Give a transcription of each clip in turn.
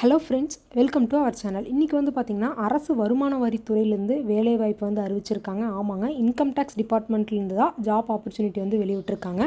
Hello friends welcome to our channel இன்றைக்கி வந்து பார்த்திங்கன்னா அரசு வருமான வரித்துறையிலேருந்து வேலைவாய்ப்பு வந்து அறிவிச்சிருக்காங்க. ஆமாங்க இன்கம் டேக்ஸ் டிபார்ட்மெண்ட்லேருந்து தான் ஜாப் ஆப்பர்ச்சுனிட்டி வந்து வெளியிட்டிருக்காங்க.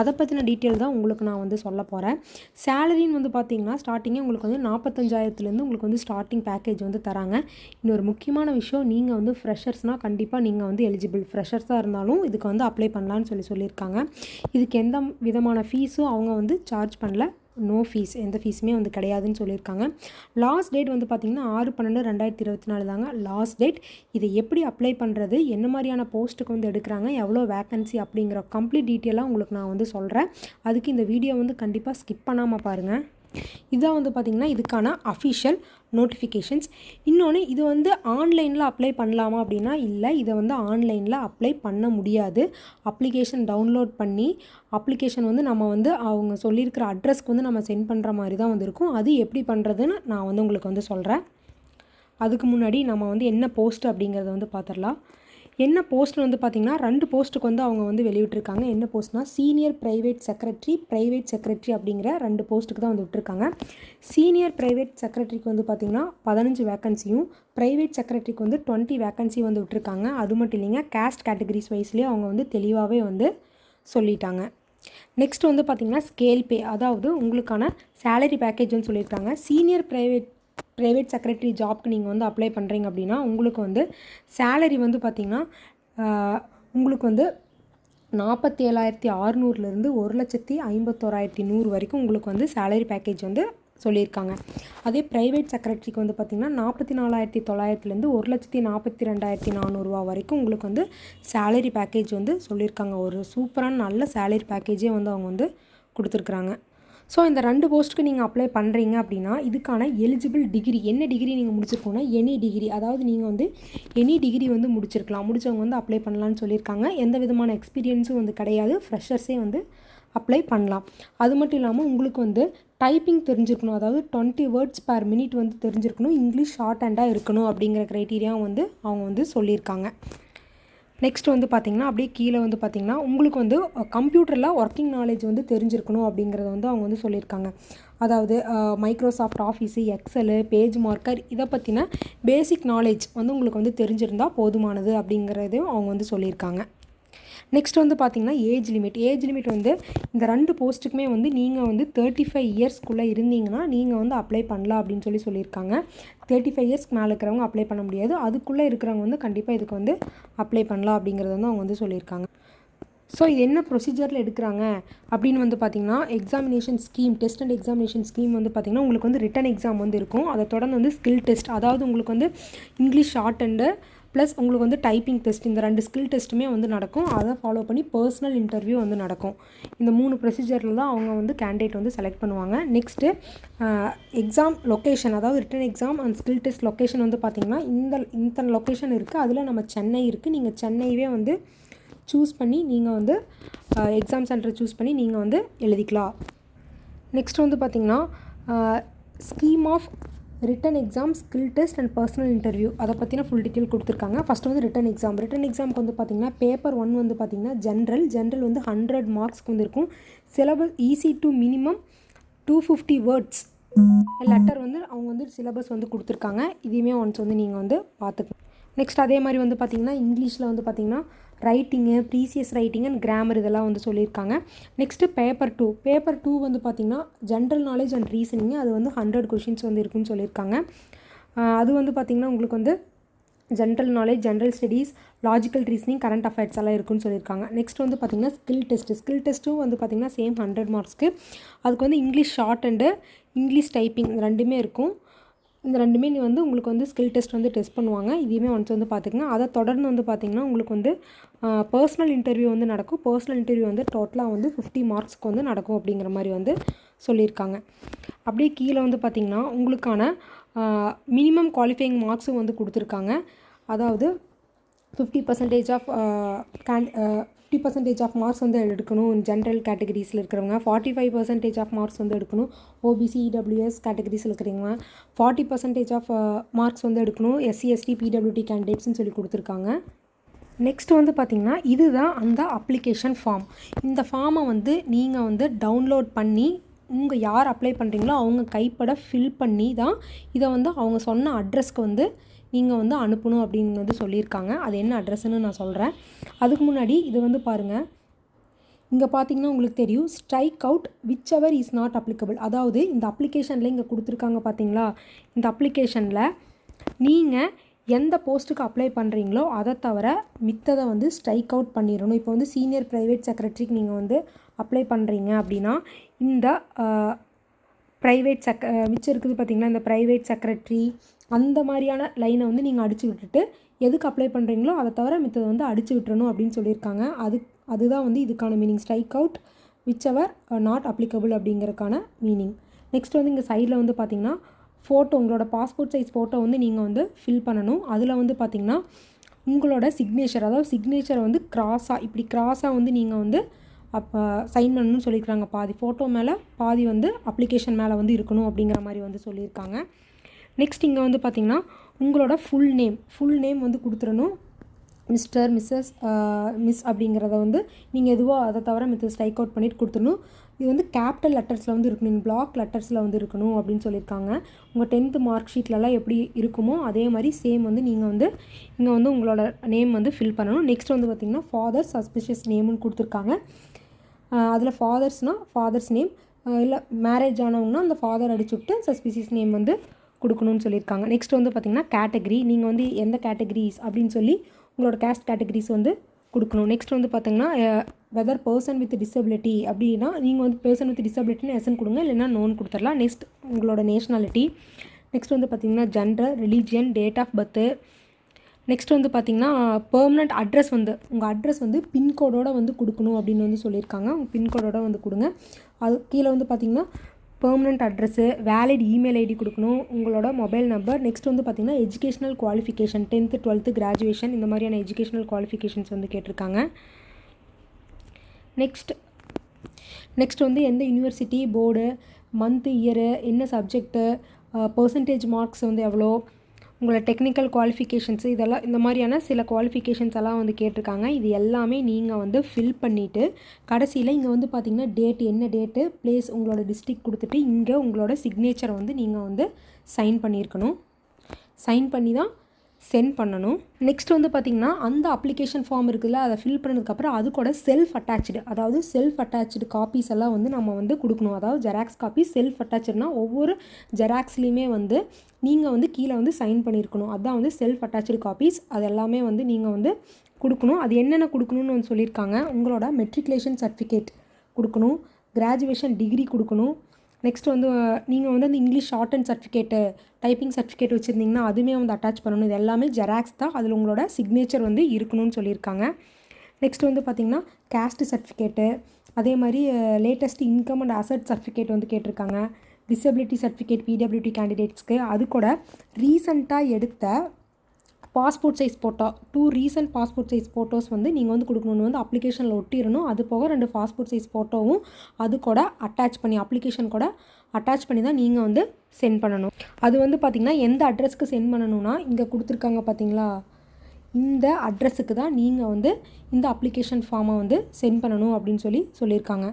அதை பற்றின டீட்டெயில் தான் உங்களுக்கு நான் வந்து சொல்ல போகிறேன் சேலரின்னு வந்து பார்த்திங்கன்னா ஸ்டார்டிங்கே உங்களுக்கு வந்து நாற்பத்தஞ்சாயிரத்துலேருந்து உங்களுக்கு வந்து ஸ்டார்டிங் பேக்கேஜ் வந்து தராங்க. இன்னொரு முக்கியமான விஷயம் நீங்கள் வந்து ஃப்ரெஷர்ஸ்னால் கண்டிப்பாக நீங்கள் வந்து எலிஜிபிள் ஃப்ரெஷர்ஸாக இருந்தாலும் இதுக்கு வந்து அப்ளை பண்ணலான்னு சொல்லி சொல்லியிருக்காங்க. இதுக்கு எந்த விதமான ஃபீஸும் அவங்க வந்து சார்ஜ் பண்ணல. நோ ஃபீஸ் எந்த ஃபீஸுமே வந்து கிடையாதுன்னு சொல்லியிருக்காங்க. லாஸ்ட் டேட் வந்து பார்த்திங்கன்னா ஆறு பன்னெண்டு ரெண்டாயிரத்தி இருபத்தி நாலு தாங்க லாஸ்ட் டேட் இதை எப்படி அப்ளை பண்ணுறது என்ன மாதிரியான போஸ்ட்டுக்கு வந்து எடுக்கிறாங்க எவ்வளோ வேக்கன்சி அப்படிங்கிற கம்ப்ளீட் டீட்டெயிலாக உங்களுக்கு நான் வந்து சொல்கிறேன் அதுக்கு இந்த வீடியோ வந்து கண்டிப்பாக ஸ்கிப் பண்ணாமல் பாருங்கள் இதுதான் வந்து பார்த்திங்கன்னா இதுக்கான அஃபிஷியல் நோட்டிஃபிகேஷன்ஸ் இன்னொன்று இது வந்து ஆன்லைனில் அப்ளை பண்ணலாமா அப்படின்னா இல்லை இதை வந்து ஆன்லைனில் அப்ளை பண்ண முடியாது. அப்ளிகேஷன் டவுன்லோட் பண்ணி அப்ளிகேஷன் வந்து நம்ம வந்து அவங்க சொல்லியிருக்கிற அட்ரஸ்க்கு வந்து நம்ம சென்ட் பண்ணுற மாதிரி தான் வந்து இருக்கும் அது எப்படி பண்ணுறதுன்னு நான் வந்து உங்களுக்கு வந்து சொல்கிறேன் அதுக்கு முன்னாடி நம்ம வந்து என்ன போஸ்ட் அப்படிங்கிறத வந்து பார்த்துடலாம் என்ன போஸ்ட் வந்து பார்த்திங்கன்னா ரெண்டு போஸ்ட்டுக்கு வந்து அவங்க வந்து வெளியிட்டிருக்காங்க. என்ன போஸ்ட்னா senior private secretary private secretary அப்படிங்கிற ரெண்டு போஸ்ட்டுக்கு தான் வந்து விட்டுருக்காங்க. சீனியர் ப்ரைவேட் செக்ரட்டரிக்கு வந்து பார்த்திங்கன்னா பதினஞ்சு வேக்கன்சியும் ப்ரைவேட் செக்ரட்டரிக்கு வந்து டுவெண்ட்டி வேக்கன்சி வந்து விட்டுருக்காங்க. அது மட்டும் இல்லைங்க கேஸ்ட் கேட்டகரிஸ் வைஸ்லேயே அவங்க வந்து தெளிவாகவே வந்து சொல்லிட்டாங்க. நெக்ஸ்ட் வந்து பார்த்திங்கன்னா ஸ்கேல் பே அதாவது உங்களுக்கான சேலரி பேக்கேஜ்னு சொல்லியிருக்காங்க. சீனியர் ப்ரைவேட் ப்ரைவேட் செக்ரட்டரி ஜாப்க்கு நீங்கள் வந்து அப்ளை பண்ணுறீங்க அப்படின்னா உங்களுக்கு வந்து சேலரி வந்து பார்த்திங்கன்னா உங்களுக்கு வந்து நாற்பத்தி ஏழாயிரத்தி அறநூறுலேருந்து ஒரு லட்சத்தி ஐம்பத்தோராயிரத்தி நூறு வரைக்கும் உங்களுக்கு வந்து சேலரி பேக்கேஜ் வந்து சொல்லியிருக்காங்க. அதே ப்ரைவேட் செக்ரட்டரிக்கு வந்து பார்த்திங்கன்னா நாற்பத்தி நாலாயிரத்தி தொள்ளாயிரத்துலேருந்து ஒரு லட்சத்தி நாற்பத்தி ரெண்டாயிரத்தி நானூறுரூவா வரைக்கும் உங்களுக்கு வந்து சேலரி பேக்கேஜ் வந்து சொல்லியிருக்காங்க. ஒரு சூப்பரான நல்ல சேலரி பேக்கேஜே வந்து அவங்க வந்து கொடுத்துருக்குறாங்க. ஸோ இந்த ரெண்டு போஸ்ட்டுக்கு நீங்கள் அப்ளை பண்ணுறீங்க அப்படின்னா இதுக்கான எலிஜிபிள் டிகிரி என்ன டிகிரி நீங்கள் முடிச்சிருக்கோன்னா எனி டிகிரி அதாவது நீங்கள் வந்து எனி டிகிரி வந்து முடிச்சிருக்கலாம். முடிச்சவங்க வந்து அப்ளை பண்ணலான்னு சொல்லியிருக்காங்க. எந்த விதமான எக்ஸ்பீரியன்ஸும் வந்து கிடையாது. ஃப்ரெஷர்ஸே வந்து அப்ளை பண்ணலாம். அது மட்டும் இல்லாமல் உங்களுக்கு வந்து டைப்பிங் தெரிஞ்சிருக்கணும். அதாவது டுவெண்ட்டி வேர்ட்ஸ் பர் மினிட் வந்து தெரிஞ்சிருக்கணும். இங்கிலீஷ் ஷார்ட் ஹேண்டாக இருக்கணும் அப்படிங்கிற க்ரைட்டீரியா வந்து அவங்க வந்து சொல்லியிருக்காங்க. நெக்ஸ்ட் வந்து பார்த்திங்கன்னா அப்படியே கீழே வந்து பார்த்திங்கன்னா உங்களுக்கு வந்து கம்ப்யூட்டரில் ஒர்க்கிங் நாலேஜ் வந்து தெரிஞ்சிருக்கணும் அப்படிங்கிறத வந்து அவங்க வந்து சொல்லியிருக்காங்க. அதாவது Microsoft office Excel page maker இதை பற்றின பேசிக் நாலேஜ் வந்து உங்களுக்கு வந்து தெரிஞ்சிருந்தால் போதுமானது அப்படிங்கிறதையும் அவங்க வந்து சொல்லியிருக்காங்க. நெக்ஸ்ட் வந்து பார்த்திங்கன்னா ஏஜ் லிமிட் ஏஜ் லிமிட் வந்து இந்த ரெண்டு போஸ்ட்டுக்குமே வந்து நீங்கள் வந்து தேர்ட்டி ஃபைவ் இயர்ஸ்க்குள்ளே இருந்தீங்கன்னா நீங்கள் வந்து அப்ளை பண்ணலாம் அப்படின்னு சொல்லி சொல்லியிருக்காங்க. தேர்ட்டி ஃபைவ் இயர்ஸ்க்கு மேலே இருக்கிறவங்க அப்ளை பண்ண முடியாது. அதுக்குள்ளே இருக்கிறவங்க வந்து கண்டிப்பாக இதுக்கு வந்து அப்ளை பண்ணலாம் அப்படிங்கிறத வந்து அவங்க வந்து சொல்லியிருக்காங்க. ஸோ இது என்ன ப்ரொசீஜரில் எடுக்கிறாங்க? அப்படின்னு வந்து பார்த்திங்கன்னா examination scheme test and examination scheme வந்து பார்த்திங்கன்னா உங்களுக்கு வந்து ரிட்டன் எக்ஸாம் வந்து இருக்கும். அதை தொடர்ந்து வந்து ஸ்கில் டெஸ்ட் அதாவது உங்களுக்கு வந்து இங்கிலீஷ் ஷார்ட் அண்டு ப்ளஸ் உங்களுக்கு வந்து டைப்பிங் டெஸ்ட் இந்த ரெண்டு ஸ்கில் டெஸ்ட்டுமே வந்து நடக்கும். அதை ஃபாலோ பண்ணி பர்சனல் இன்டர்வியூ வந்து நடக்கும். இந்த மூணு ப்ரொசீஜரில் தான் அவங்க வந்து கேண்டிடேட் வந்து செலக்ட் பண்ணுவாங்க. நெக்ஸ்ட்டு எக்ஸாம் லொக்கேஷன் அதாவது written exam and skill test location வந்து பார்த்திங்கன்னா இந்த இத்தனை லொக்கேஷன் இருக்குது அதில் நம்ம சென்னை இருக்குது நீங்கள் சென்னையவே வந்து சூஸ் பண்ணி நீங்கள் வந்து எக்ஸாம் சென்டர் சூஸ் பண்ணி நீங்கள் வந்து எழுதிக்கலாம். நெக்ஸ்ட் வந்து பார்த்திங்கன்னா scheme of written exam skill test and personal interview அதை பற்றின ஃபுல் டீட்டெயில் கொடுத்துருக்காங்க. ஃபஸ்ட்டு வந்து ரிட்டன் எக்ஸாம் ரிட்டன் எக்ஸாமுக்கு வந்து பார்த்திங்கன்னா பேப்பர் ஒன் வந்து பார்த்திங்கன்னா ஜென்ரல் ஜென்ரல் வந்து ஹண்ட்ரட் மார்க்ஸ்க்கு வந்துருக்கும். Syllabus essay to minimum two fifty words letter வந்து அவங்க வந்து சிலபஸ் வந்து கொடுத்துருக்காங்க. இதையுமே ஒன்ஸ் வந்து நீங்கள் வந்து பார்த்துக்கணும். நெக்ஸ்ட் அதே மாதிரி வந்து பார்த்திங்கன்னா இங்கிலீஷில் வந்து பார்த்திங்கன்னா writing precis writing and grammar இதெல்லாம் வந்து சொல்லியிருக்காங்க. Next paper two paper two வந்து பார்த்திங்கன்னா ஜென்ரல் நாலேஜ் அண்ட் ரீசனிங் அது வந்து ஹண்ட்ரட் கொஷின்ஸ் வந்து இருக்குன்னு சொல்லியிருக்காங்க. அது வந்து பார்த்திங்கன்னா உங்களுக்கு வந்து general knowledge general studies logical reasoning current affairs எல்லாம் இருக்குன்னு சொல்லியிருக்காங்க. நெக்ஸ்ட் வந்து பார்த்திங்கன்னா ஸ்கில் டெஸ்ட்டு ஸ்கில் டெஸ்ட்டும் வந்து பார்த்திங்கன்னா சேம் ஹண்ட்ரட் மார்க்ஸ்க்கு அதுக்கு வந்து English short and English typing ரெண்டுமே இருக்கும். இந்த ரெண்டுமே நீ வந்து உங்களுக்கு வந்து ஸ்கில் டெஸ்ட் வந்து டெஸ்ட் பண்ணுவாங்க. இதையுமே ஒன்ஸ் வந்து பார்த்துக்கங்க. அதை தொடர்ந்து வந்து பார்த்திங்கன்னா உங்களுக்கு வந்து பர்சனல் இன்டர்வியூ வந்து நடக்கும். பர்சனல் இன்டர்வியூ வந்து டோட்டலாக வந்து ஃபிஃப்டி மார்க்ஸ்க்கு வந்து நடக்கும் அப்படிங்கிற மாதிரி வந்து சொல்லியிருக்காங்க. அப்படியே கீழே வந்து பார்த்திங்கன்னா உங்களுக்கான மினிமம் குவாலிஃபைங் மார்க்ஸும் வந்து கொடுத்துருக்காங்க. அதாவது fifty percentage of can fifty percentage of marks வந்து எடுக்கணும் ஜென்ரல் கேட்டகரிஸில் இருக்கிறவங்க. Forty five percentage of marks வந்து எடுக்கணும். ஓபிசி இடபிள்யூஎஸ் கேட்டகரிஸில் இருக்கிறவங்க. ஃபார்ட்டி பர்சன்டேஜ் ஆஃப் மார்க்ஸ் வந்து எடுக்கணும். எஸ்சி எஸ்டி பிடபிள்யூடி கேண்டிடேட்ஸ்னு சொல்லி கொடுத்துருக்காங்க. நெக்ஸ்ட் வந்து பார்த்திங்கன்னா இதுதான் அந்த அப்ளிகேஷன் ஃபார்ம் இந்த ஃபார்மை வந்து நீங்கள் வந்து டவுன்லோட் பண்ணி உங்கள் யார் அப்ளை பண்ணுறீங்களோ அவங்க கைப்பட ஃபில் பண்ணி தான் இதை வந்து அவங்க சொன்ன அட்ரஸ்க்கு வந்து நீங்கள் வந்து அனுப்பணும் அப்படின்னு வந்து சொல்லியிருக்காங்க. அது என்ன அட்ரஸ்ன்னு நான் சொல்கிறேன் அதுக்கு முன்னாடி இது வந்து பாருங்கள் இங்கே பார்த்தீங்கன்னா உங்களுக்கு தெரியும் strike out whichever is not applicable அதாவது இந்த அப்ளிகேஷனில் இங்கே கொடுத்துருக்காங்க பார்த்தீங்களா இந்த அப்ளிகேஷனில் நீங்கள் எந்த போஸ்ட்டுக்கு அப்ளை பண்ணுறீங்களோ அதை தவிர மித்ததை வந்து ஸ்ட்ரைக் அவுட் பண்ணிடணும். இப்போ வந்து சீனியர் ப்ரைவேட் செக்ரட்டரிக்கு நீங்கள் வந்து அப்ளை பண்ணுறீங்க அப்படின்னா இந்த ப்ரைவேட் செக் மிச்சம் இருக்குது பார்த்தீங்களா இந்த ப்ரைவேட் செக்ரட்டரி அந்த மாதிரியான லைனை வந்து நீங்கள் அடித்து விட்டுட்டு எதுக்கு அப்ளை பண்ணுறீங்களோ அதை தவிர மித்தத வந்து அடித்து விட்டுறணும் அப்படின்னு சொல்லியிருக்காங்க. அது அதுதான் வந்து இதுக்கான meaning strike out whichever not applicable அப்படிங்கிறதுக்கான மீனிங் நெக்ஸ்ட் வந்து இங்கே சைடில் வந்து பார்த்தீங்கன்னா ஃபோட்டோ உங்களோட பாஸ்போர்ட் சைஸ் ஃபோட்டோ வந்து நீங்கள் வந்து ஃபில் பண்ணணும். அதில் வந்து பார்த்தீங்கன்னா உங்களோட சிக்னேச்சர் அதாவது சிக்னேச்சரை வந்து கிராஸாக இப்படி கிராஸாக வந்து நீங்கள் வந்து அப்போ சைன் பண்ணணும்னு சொல்லியிருக்காங்க பாதி ஃபோட்டோ மேலே பாதி வந்து அப்ளிகேஷன் மேலே வந்து இருக்கணும் அப்படிங்கிற மாதிரி வந்து சொல்லியிருக்காங்க. நெக்ஸ்ட் இங்கே வந்து பார்த்திங்கன்னா உங்களோட ஃபுல் நேம் ஃபுல் நேம் வந்து கொடுத்துடணும். மிஸ்டர் மிஸ்ஸஸ் மிஸ் அப்படிங்கிறத வந்து நீங்கள் எதுவோ அதை தவிர மித்த ஸ்ட்ரைக் அவுட் பண்ணிட்டு கொடுத்துடணும். இது வந்து கேபிட்டல் லெட்டர்ஸில் வந்து இருக்கணும். பிளாக் லெட்டர்ஸில் வந்து இருக்கணும் அப்படின்னு சொல்லியிருக்காங்க. உங்கள் டென்த்து மார்க் ஷீட்லலாம் எப்படி இருக்குமோ அதே மாதிரி சேம் வந்து நீங்கள் வந்து இங்கே வந்து உங்களோட நேம் வந்து ஃபில் பண்ணணும். நெக்ஸ்ட் வந்து பார்த்திங்கன்னா ஃபாதர் சஸ்பிஷியஸ் நேம்னு கொடுத்துருக்காங்க. அதில் ஃபாதர்ஸ்னால் ஃபாதர்ஸ் நேம் இல்லை மேரேஜ் ஆனவங்கன்னா அந்த ஃபாதர் அடிச்சு விட்டு சஸ்பிசிஸ் நேம் வந்து கொடுக்கணும்னு சொல்லியிருக்காங்க. நெக்ஸ்ட் வந்து பார்த்திங்கன்னா கேட்டகரி நீங்கள் வந்து எந்த கேட்டகரிஸ் அப்படின்னு சொல்லி உங்களோட கேஸ்ட் கேட்டகரிஸ் வந்து கொடுக்கணும். நெக்ஸ்ட் வந்து பார்த்தீங்கன்னா வெதர் பர்சன் வித் டிசபிலிட்டி அப்படின்னா நீங்கள் வந்து பர்சன் வித் டிசபிலிட்டின்னு எஸ்என் கொடுங்க இல்லைன்னா நோன் கொடுத்துடலாம். நெக்ஸ்ட் உங்களோட நேஷ்னாலிட்டி நெக்ஸ்ட் வந்து பார்த்திங்கன்னா gender religion date of birth next வந்து பார்த்திங்கன்னா பெர்மனண்ட் அட்ரஸ் வந்து உங்கள் அட்ரஸ் வந்து பின்கோடோட வந்து கொடுக்கணும் அப்படின்னு வந்து சொல்லியிருக்காங்க. உங்கள் பின்கோடோட வந்து கொடுங்க. அது கீழே வந்து பார்த்திங்கன்னா permanent address valid email ID கொடுக்கணும் உங்களோட மொபைல் நம்பர் நெக்ஸ்ட் வந்து பார்த்திங்கன்னா educational qualification tenth twelfth graduation இந்த மாதிரியான எஜுகேஷனல் குவாலிஃபிகேஷன்ஸ் வந்து கேட்டிருக்காங்க. நெக்ஸ்ட் நெக்ஸ்ட் வந்து எந்த யூனிவர்சிட்டி போர்டு மந்த்து இயரு என்ன சப்ஜெக்ட்டு பர்சன்டேஜ் மார்க்ஸ் வந்து எவ்வளோ உங்களோட டெக்னிக்கல் குவாலிஃபிகேஷன்ஸ் இதெல்லாம் இந்த மாதிரியான சில குவாலிஃபிகேஷன்ஸ் எல்லாம் வந்து கேட்டிருக்காங்க. இது எல்லாமே நீங்கள் வந்து ஃபில் பண்ணிவிட்டு கடைசியில் இங்கே வந்து பார்த்திங்கன்னா டேட் என்ன டேட்டு ப்ளேஸ் உங்களோட டிஸ்ட்ரிக் கொடுத்துட்டு இங்கே உங்களோட சிக்னேச்சரை வந்து நீங்கள் வந்து சைன் பண்ணியிருக்கணும். சைன் பண்ணி தான் சென்ட் பண்ணணும். நெக்ஸ்ட் வந்து பார்த்திங்கன்னா அந்த அப்ளிகேஷன் ஃபார்ம் இருக்குதுல்ல அதை ஃபில் பண்ணதுக்கப்புறம் அது கூட செல்ஃப் அட்டாச்சு அதாவது செல்ஃப் அட்டாச்சு காப்பீஸ் எல்லாம் வந்து நம்ம வந்து கொடுக்கணும். அதாவது ஜெராக்ஸ் காப்பி செல்ஃப் அட்டாச்சுனா ஒவ்வொரு ஜெராக்ஸ்லேயுமே வந்து நீங்கள் வந்து கீழே வந்து சைன் பண்ணியிருக்கணும் அதுதான் வந்து செல்ஃப் அட்டாச்சு காப்பீஸ் அது எல்லாமே வந்து நீங்கள் வந்து கொடுக்கணும். அது என்னென்ன கொடுக்கணும்னு வந்து சொல்லியிருக்காங்க உங்களோட மெட்ரிகுலேஷன் சர்டிஃபிகேட் கொடுக்கணும் கிராஜுவேஷன் டிகிரி கொடுக்கணும் நெக்ஸ்ட் வந்து நீங்கள் வந்து அந்த English short and certificate typing certificate வச்சுருந்தீங்கன்னா அதுவுமே வந்து அட்டாச் பண்ணணும். இது எல்லாமே ஜெராக்ஸ் தான். அதில் உங்களோட சிக்னேச்சர் வந்து இருக்கணும்னு சொல்லியிருக்காங்க. நெக்ஸ்ட் வந்து பார்த்திங்கன்னா கேஸ்ட் சர்டிஃபிகேட்டு அதே மாதிரி latest income and asset certificate வந்து கேட்டிருக்காங்க. டிசபிலிட்டி சர்டிஃபிகேட் பிடபிள்யூடி கேண்டிடேட்ஸ்க்கு அது கூட ரீசண்டாக எடுத்த passport size photo two recent passport size photos வந்து நீங்கள் வந்து கொடுக்கணுன்னு வந்து அப்ளிகேஷனில் ஒட்டிடணும். அது போக ரெண்டு பாஸ்போர்ட் சைஸ் ஃபோட்டோவும் அது கூட அட்டாச் பண்ணி அப்ளிகேஷன் கூட அட்டாச் பண்ணி தான் நீங்கள் வந்து சென்ட் பண்ணணும். அது வந்து பார்த்திங்கன்னா எந்த அட்ரஸ்க்கு சென்ட் பண்ணணும்னா இங்கே கொடுத்துருக்காங்க பார்த்தீங்களா இந்த அட்ரஸுக்கு தான் நீங்கள் வந்து இந்த அப்ளிகேஷன் ஃபார்மை வந்து சென்ட் பண்ணணும் அப்படின்னு சொல்லி சொல்லியிருக்காங்க.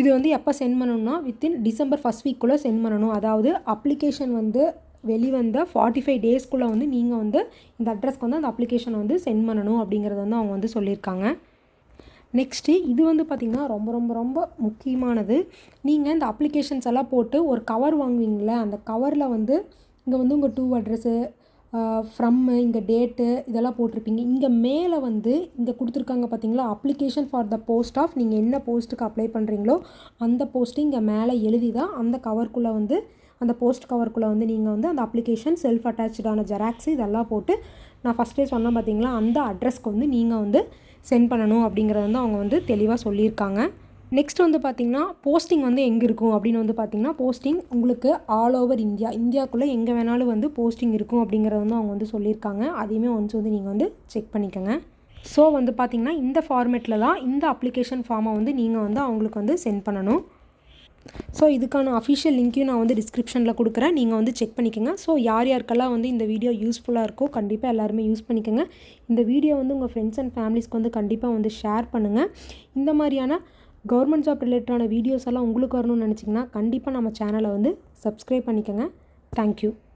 இது வந்து எப்போ சென்ட் பண்ணணும்னா வித்தின் டிசம்பர் ஃபஸ்ட் வீக்குள்ளே சென்ட் பண்ணணும். அதாவது அப்ளிகேஷன் வந்து வெளிவந்த ஃபார்ட்டி ஃபைவ் டேஸ்க்குள்ளே வந்து நீங்கள் வந்து இந்த அட்ரஸ்க்கு வந்து அந்த அப்ளிகேஷனை வந்து சென்ட் பண்ணணும் அப்படிங்கிறத வந்து அவங்க வந்து சொல்லியிருக்காங்க. நெக்ஸ்ட்டு இது வந்து பார்த்திங்கன்னா ரொம்ப ரொம்ப ரொம்ப முக்கியமானது. நீங்கள் இந்த அப்ளிகேஷன்ஸ் எல்லாம் போட்டு ஒரு கவர் வாங்குவீங்கள அந்த கவரில் வந்து இங்கே வந்து உங்கள் டூ அட்ரஸ்ஸு ஃப்ரம்மு இங்கே டேட்டு இதெல்லாம் போட்டிருப்பீங்க. இங்கே மேலே வந்து இங்கே கொடுத்துருக்காங்க பார்த்தீங்களா application for the post of நீங்கள் என்ன போஸ்ட்டுக்கு அப்ளை பண்ணுறீங்களோ அந்த போஸ்ட்டு இங்கே மேலே எழுதி தான் அந்த கவருக்குள்ளே வந்து அந்த போஸ்ட் கவருக்குள்ளே வந்து நீங்கள் வந்து அந்த அப்ளிகேஷன் செல்ஃப் அட்டாச்சான ஜெராக்ஸ் இதெல்லாம் போட்டு நான் ஃபஸ்ட்டே சொன்னேன் பார்த்தீங்களா அந்த அட்ரஸ்க்கு வந்து நீங்கள் வந்து சென்ட் பண்ணணும் அப்படிங்கிறத வந்து அவங்க வந்து தெளிவாக சொல்லியிருக்காங்க. நெக்ஸ்ட் வந்து பார்த்திங்கன்னா போஸ்டிங் வந்து எங்கே இருக்கும் அப்படின்னு வந்து பார்த்திங்கன்னா போஸ்டிங் உங்களுக்கு ஆல் ஓவர் இந்தியா இந்தியாவுக்குள்ளே எங்கே வேணாலும் வந்து போஸ்டிங் இருக்கும் அப்படிங்கிறத வந்து அவங்க வந்து சொல்லியிருக்காங்க. அதையுமே ஒன்ஸ் வந்து நீங்கள் வந்து செக் பண்ணிக்கோங்க. ஸோ வந்து பார்த்திங்கன்னா இந்த ஃபார்மேட்டில் தான் இந்த அப்ளிகேஷன் ஃபார்மை வந்து நீங்கள் வந்து அவங்களுக்கு வந்து சென்ட் பண்ணணும். ஸோ இதுக்கான அஃபிஷியல் லிங்க்கையும் நான் வந்து டிஸ்கிரிப்ஷனில் கொடுக்குறேன். நீங்கள் வந்து செக் பண்ணிக்கோங்க. ஸோ யார் யாருக்கெல்லாம் வந்து இந்த வீடியோ யூஸ்ஃபுல்லாக இருக்கோ கண்டிப்பாக எல்லாருமே யூஸ் பண்ணிக்கோங்க. இந்த வீடியோ வந்து உங்கள் ஃப்ரெண்ட்ஸ் அண்ட் ஃபேமிலிஸ்க்கு வந்து கண்டிப்பாக வந்து ஷேர் பண்ணுங்கள் இந்த மாதிரியான கவர்மெண்ட் ஜாப் ரிலேட்டடான வீடியோஸ் எல்லாம் உங்களுக்கு வரணும்னு நினச்சிங்கன்னா கண்டிப்பாக நம்ம சேனலை வந்து சப்ஸ்கிரைப் பண்ணிக்கோங்க. தேங்க்யூ